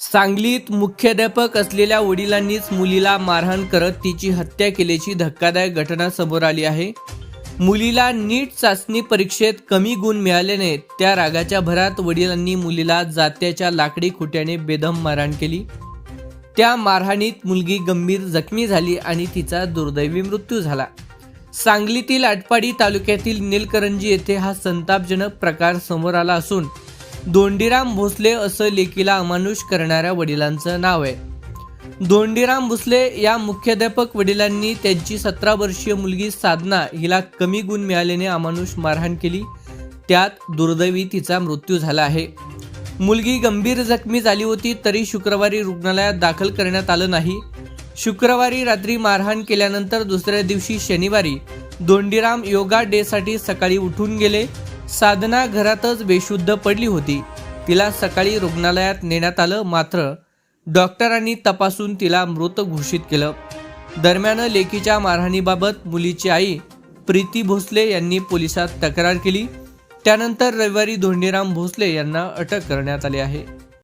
सांगलीत मुख्याध्यापक असलेल्या वडिलांनीच मुलीला मारहाण करत तिची हत्या केल्याची धक्कादायक घटना समोर आली आहे. मुलीला नीट चाचणी परीक्षेत कमी गुण मिळाल्याने त्या रागाच्या भरात वडिलांनी मुलीला जात्याच्या लाकडी खुट्याने बेदम मारहाण केली. त्या मारहाणीत मुलगी गंभीर जखमी झाली आणि तिचा दुर्दैवी मृत्यू झाला. सांगलीतील आटपाडी तालुक्यातील निलकरंजी येथे हा संतापजनक प्रकार समोर आला असून दोंडीराम भोसले असं लेकीला अमानुष करणाऱ्या वडिलांचं नाव आहे. दोंडीराम भोसले या मुख्याध्यापक वडिलांनी त्यांची सतरा वर्षीय मुलगी साधना हिला कमी गुण मिळाल्याने अमानुष मारहाण केली. त्यात दुर्दैवी तिचा मृत्यू झाला आहे. मुलगी गंभीर जखमी झाली होती तरी शुक्रवारी रुग्णालयात दाखल करण्यात आलं नाही. शुक्रवारी रात्री मारहाण केल्यानंतर दुसऱ्या दिवशी शनिवारी दोंडीराम योगा डेसाठी सकाळी उठून गेले. साधना घरातच बेशुद्ध पडली होती. तिला सकाळी रुग्णालयात नेण्यात आलं मात्र डॉक्टरांनी तपासून तिला मृत घोषित केलं. दरम्यान लेकीच्या मारहाणीबाबत मुलीची आई प्रीती भोसले यांनी पोलिसात तक्रार केली. त्यानंतर रविवारी धोंडीराम भोसले यांना अटक करण्यात आली आहे.